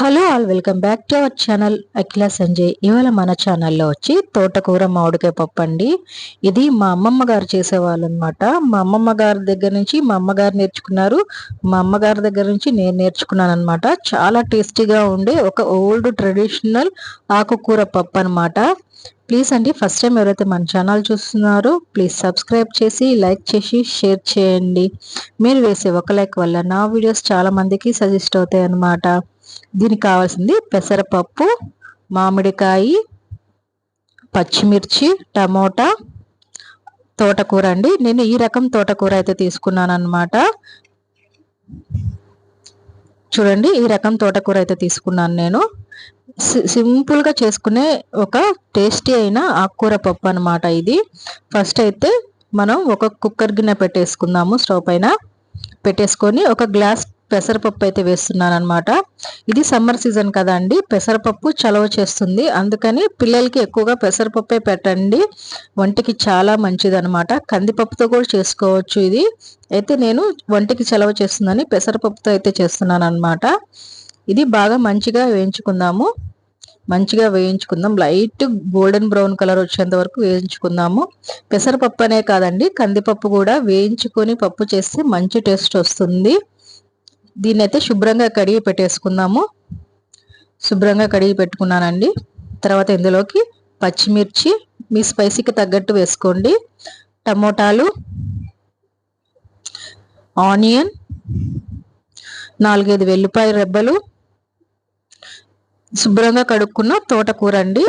Hello all welcome back to our channel Akhila Sanjay. ఇవాళ మన ఛానల్లో వచ్చి తోటకూర మామిడికాయ పప్పు అండి. ఇది మా అమ్మమ్మ గారు చేసేవాళ్ళు అనమాట మా అమ్మమ్మ గారి దగ్గర నుంచి మా అమ్మగారు నేర్చుకున్నారు. మా అమ్మగారి దగ్గర నుంచి నేను నేర్చుకున్నాను అనమాట చాలా టేస్టీగా ఉండే ఒక ఓల్డ్ ట్రెడిషనల్ ఆకుకూర పప్పు అనమాట ప్లీజ్ అండి ఫస్ట్ టైం ఎవరైతే మన ఛానల్ చూస్తున్నారో ప్లీజ్ సబ్స్క్రైబ్ చేసి లైక్ చేసి షేర్ చేయండి. మీరు వేసే ఒక లైక్ వల్ల నా వీడియోస్ చాలా మందికి సజెస్ట్ అవుతాయి అన్నమాట దీనికి కావాల్సింది పెసరపప్పు మామిడికాయ పచ్చిమిర్చి టమోటా తోటకూర అండి. నేను ఈ రకం తోటకూర అయితే తీసుకున్నాను అనమాట చూడండి ఈ రకం తోటకూర అయితే తీసుకున్నాను నేను. సింపుల్గా చేసుకునే ఒక టేస్టీ అయిన ఆకుకూర పప్పు అనమాట ఇది. ఫస్ట్ అయితే మనం ఒక కుక్కర్ గిన్నె పెట్టేసుకుందాము స్టవ్ పైన. పెట్టేసుకొని ఒక గ్లాస్ పెసరపప్పు అయితే వేస్తున్నాను అనమాట ఇది సమ్మర్ సీజన్ కదా అండి పెసరపప్పు చలవ చేస్తుంది. అందుకని పిల్లలకి ఎక్కువగా పెసరపప్పే పెట్టండి. వంటికి చాలా మంచిది అనమాట కందిపప్పుతో కూడా చేసుకోవచ్చు ఇది. అయితే నేను వంటికి చలవ చేస్తుందని పెసరపప్పుతో అయితే చేస్తున్నాను అనమాట ఇది బాగా మంచిగా వేయించుకుందాము. మంచిగా వేయించుకుందాం. లైట్ గోల్డెన్ బ్రౌన్ కలర్ వచ్చేంత వరకు వేయించుకుందాము. పెసరపప్పు అనే కాదండి కందిపప్పు కూడా వేయించుకొని పప్పు చేస్తే మంచి టేస్ట్ వస్తుంది. దీన్ని అయితే శుభ్రంగా కడిగి పెట్టేసుకుందాము. శుభ్రంగా కడిగి పెట్టుకున్నానండి. తర్వాత ఇందులోకి పచ్చిమిర్చి మీ స్పైసీకి తగ్గట్టు వేసుకోండి. టమోటాలు ఆనియన్ నాలుగైదు వెల్లిపాయ రెబ్బలు శుభ్రంగా కడుక్కున్న తోటకూర అండి.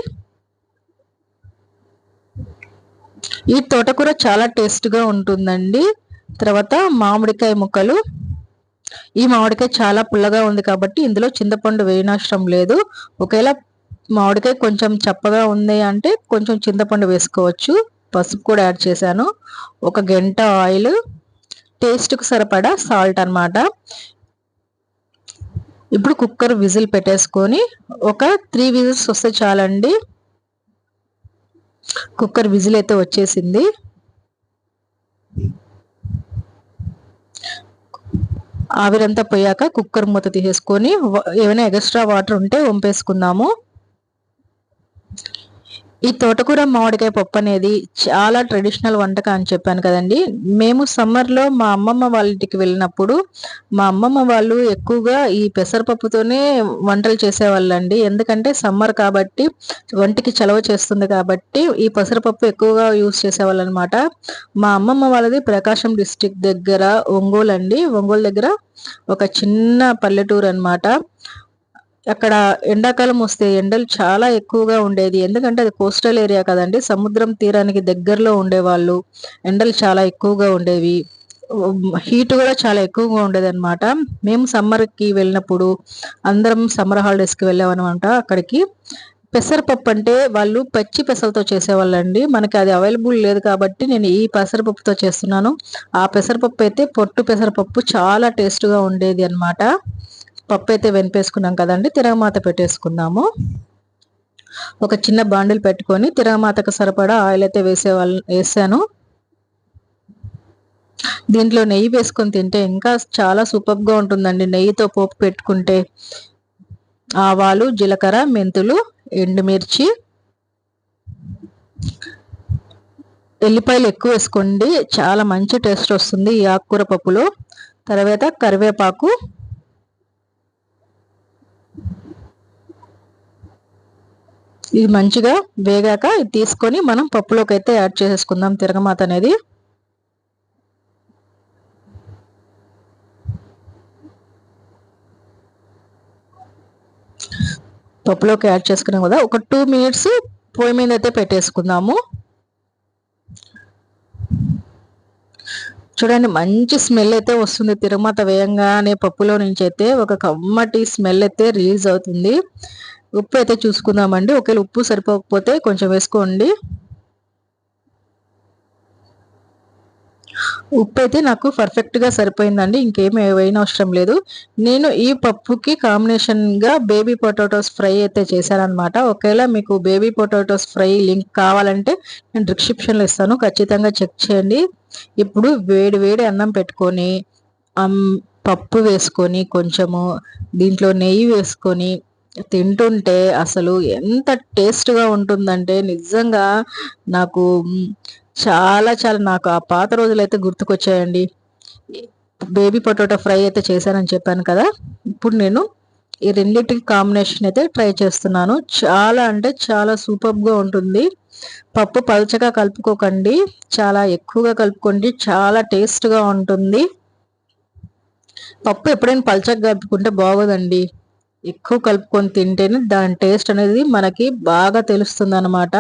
ఈ తోటకూర చాలా టేస్ట్గా ఉంటుందండి. తర్వాత మామిడికాయ ముక్కలు ఈ మామిడికాయ చాలా పుల్లగా ఉంది కాబట్టి ఇందులో చింతపండు వేయనవసరం లేదు. ఒకవేళ మామిడికాయ కొంచెం చప్పగా ఉంది అంటే కొంచెం చింతపండు వేసుకోవచ్చు. పసుపు కూడా యాడ్ చేశాను. ఒక గంట ఆయిల్. టేస్ట్కి సరిపడా సాల్ట్ అనమాట ఇప్పుడు కుక్కర్ విజిల్ పెట్టేసుకొని ఒక త్రీ విజిల్స్ వస్తే చాలండి. కుక్కర్ విజిల్ అయితే వచ్చేసింది. ఆవిరంతా పోయాక కుక్కర్ మూత తీసేసుకొని ఏమైనా ఎక్స్ట్రా వాటర్ ఉంటే వంపేసుకుందాము ఈ తోటకూర మామిడికాయ పప్పు అనేది చాలా ట్రెడిషనల్ వంటకం అని చెప్పాను కదండి. మేము సమ్మర్లో మా అమ్మమ్మ వాళ్ళ ఇంటికి వెళ్ళినప్పుడు మా అమ్మమ్మ వాళ్ళు ఎక్కువగా ఈ పెసరపప్పుతోనే వంటలు చేసేవాళ్ళండి. ఎందుకంటే సమ్మర్ కాబట్టి వంటికి చలవ చేస్తుంది కాబట్టి ఈ పెసరపప్పు ఎక్కువగా యూస్ చేసేవాళ్ళు అనమాట మా అమ్మమ్మ వాళ్ళది ప్రకాశం డిస్టిక్ దగ్గర ఒంగోలు అండి ఒంగోలు దగ్గర ఒక చిన్న పల్లెటూరు అనమాట అక్కడ ఎండాకాలం వస్తే ఎండలు చాలా ఎక్కువగా ఉండేది. ఎందుకంటే అది కోస్టల్ ఏరియా కదండి. సముద్రం తీరానికి దగ్గరలో ఉండేవాళ్ళు. ఎండలు చాలా ఎక్కువగా ఉండేవి. హీట్ కూడా చాలా ఎక్కువగా ఉండేది అనమాట మేము సమ్మర్కి వెళ్ళినప్పుడు అందరం సమ్మర్ హాలిడేస్కి వెళ్ళామన్నమాట అక్కడికి. పెసరపప్పు అంటే వాళ్ళు పచ్చి పెసరతో చేసేవాళ్ళండి. మనకి అది అవైలబుల్ లేదు కాబట్టి నేను ఈ పెసరపప్పుతో చేస్తున్నాను. ఆ పెసరపప్పు అయితే పొట్టు పెసరపప్పు చాలా టేస్ట్గా ఉండేది అనమాట పప్పు అయితే వెనిపేసుకున్నాం కదండి తిరగమాత పెట్టేసుకుందాము. ఒక చిన్న బాండిల్ పెట్టుకొని తిరగమాతకు సరిపడా ఆయిల్ అయితే వేసే వాళ్ళు వేసాను. దీంట్లో నెయ్యి వేసుకొని తింటే ఇంకా చాలా సూపర్గా ఉంటుందండి. నెయ్యితో పోపు పెట్టుకుంటే ఆవాలు జీలకర్ర మెంతులు ఎండుమిర్చి. ఎల్లిపాయలు ఎక్కువ వేసుకోండి చాలా మంచి టేస్ట్ వస్తుంది ఈ ఆకుకూర పప్పులో. తర్వాత కరివేపాకు ఇది మంచిగా వేగాక ఇది తీసుకొని మనం పప్పులోకి అయితే యాడ్ చేసేసుకుందాం. తిరగమాత అనేది. పప్పులోకి యాడ్ చేసుకున్నాం కదా. ఒక టూ మినిట్స్ పొయ్యి మీద అయితే పెట్టేసుకుందాము. చూడండి మంచి స్మెల్ అయితే వస్తుంది. తిరుమత వేయంగానే పప్పులో నుంచి అయితే ఒక కమ్మటి స్మెల్ అయితే రిలీజ్ అవుతుంది. ఉప్పు అయితే చూసుకుందామండి. ఒకవేళ ఉప్పు సరిపోకపోతే కొంచెం వేసుకోండి. ఉప్పు అయితే నాకు పర్ఫెక్ట్గా సరిపోయిందండి. ఇంకేమి వేయని అవసరం లేదు. నేను ఈ పప్పుకి కాంబినేషన్గా బేబీ పొటాటోస్ ఫ్రై అయితే చేశానమాట ఒకవేళ మీకు బేబీ పొటాటోస్ ఫ్రై లింక్ కావాలంటే నేను డిస్క్రిప్షన్లో ఇస్తాను. ఖచ్చితంగా చెక్ చేయండి. ఇప్పుడు వేడి వేడి అన్నం పెట్టుకొని పప్పు వేసుకొని కొంచెము దీంట్లో నెయ్యి వేసుకొని తింటుంటే అసలు ఎంత టేస్ట్గా ఉంటుందంటే నిజంగా నాకు చాలా చాలా నాకు ఆ పాత రోజులు అయితే గుర్తుకొచ్చాయండి. బేబీ పొటాటో ఫ్రై అయితే చేశానని చెప్పాను కదా ఇప్పుడు నేను ఈ రెండింటికి కాంబినేషన్ అయితే ట్రై చేస్తున్నాను. చాలా అంటే చాలా సూపర్గా ఉంటుంది. పప్పు పల్చగా కలుపుకోకండి చాలా ఎక్కువగా కలుపుకోండి చాలా టేస్ట్గా ఉంటుంది. పప్పు ఎప్పుడైనా పల్చగా కలుపుకుంటే బాగోదండి. ఎక్కువ కలుపుకొని తింటేనే దాని టేస్ట్ అనేది మనకి బాగా తెలుస్తుంది అనమాట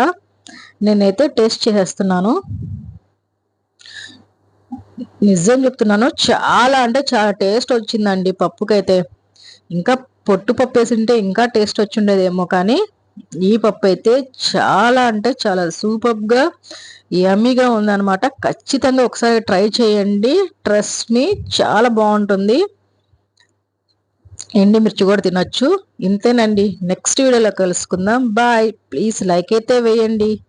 నేనైతే టేస్ట్ చేసేస్తున్నాను. నిజం చెప్తున్నాను చాలా అంటే చాలా టేస్ట్ వచ్చిందండి పప్పుకైతే. ఇంకా పొట్టు పప్పు వేసింటే ఇంకా టేస్ట్ వచ్చిండేదేమో కానీ ఈ పప్పు అయితే చాలా అంటే చాలా సూపర్గా యమ్మీగా ఉందన్నమాట. ఖచ్చితంగా ఒకసారి ట్రై చేయండి. ట్రస్ట్ మీ చాలా బాగుంటుంది. ఎండి మిర్చి కూడా తినొచ్చు. ఇంతేనండి. నెక్స్ట్ వీడియోలో కలుసుకుందాం. బాయ్ ప్లీజ్ లైక్ అయితే వేయండి.